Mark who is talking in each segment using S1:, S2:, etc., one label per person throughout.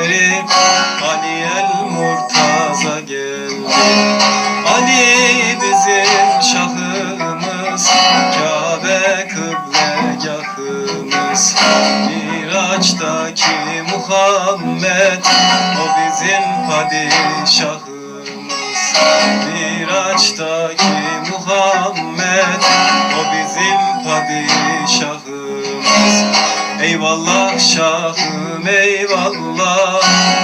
S1: peygamberi Ali el Murtaza geldi. Ali bizim şahımız. Kabe kıblegahımız. Miraç'taki Muhammed O bizim padişahımız. Miraç'taki Muhammed O bizim padişahımız. Eyvallah şahım eyvallah.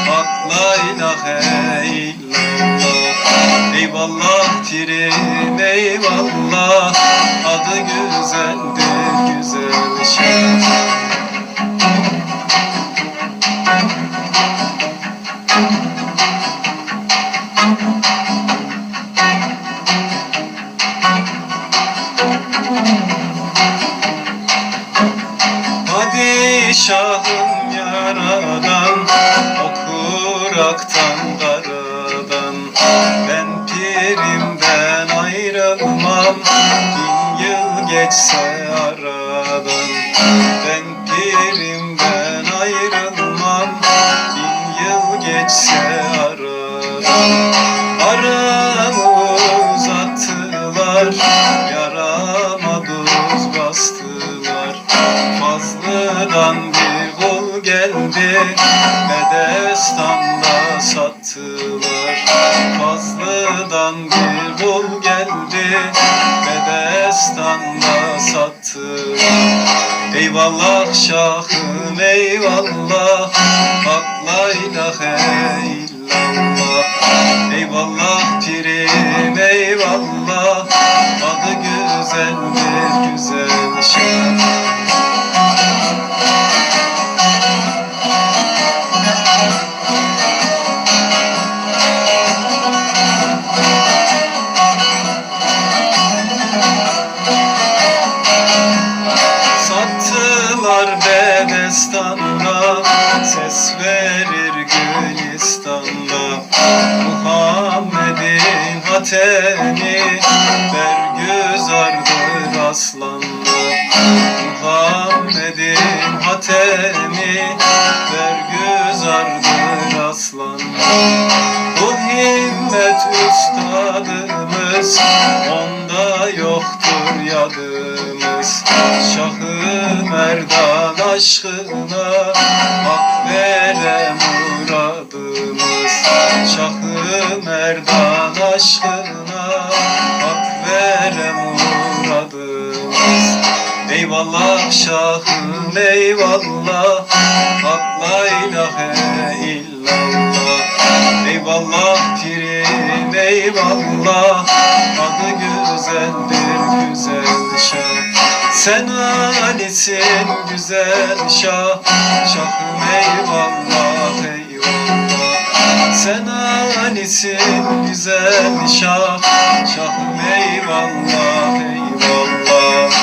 S1: Hak la ilahe illallah Eyvallah pirim eyvallah. Adı güzeldir güzel şah Padişahım yaradan Okur aktan karadan. Ben pirimden ayrılmam Bin yıl geçse aradan. Ben pirimden ayrılmam Bin yıl geçse geldi Bedestan'da sattılar Fazlıdan bir kul geldi. Bedestan'da sattılar Eyvallah şahım eyvallah. Hak la illallah. Eyvallah pirim eyvallah. Adı güzeldir güzel şah Gülistan'da Muhammed'in hatemi Bergüzardır aslanla Muhammed'in hatemi Bergüzardır aslanla Bu himmet üstadımız Onda yoktur yadımız. Şahı Merdan aşkına Hak vere Merdan aşkına Hak vere muradımız Eyvallah şahım eyvallah. Hak la ilahe illallah. Eyvallah pirim eyvallah. Adı güzeldir güzel şah. Sen Ali'sin güzel şah. Şahım eyvallah eyvallah sen alisin güzel şah. Şahım eyvallah eyvallah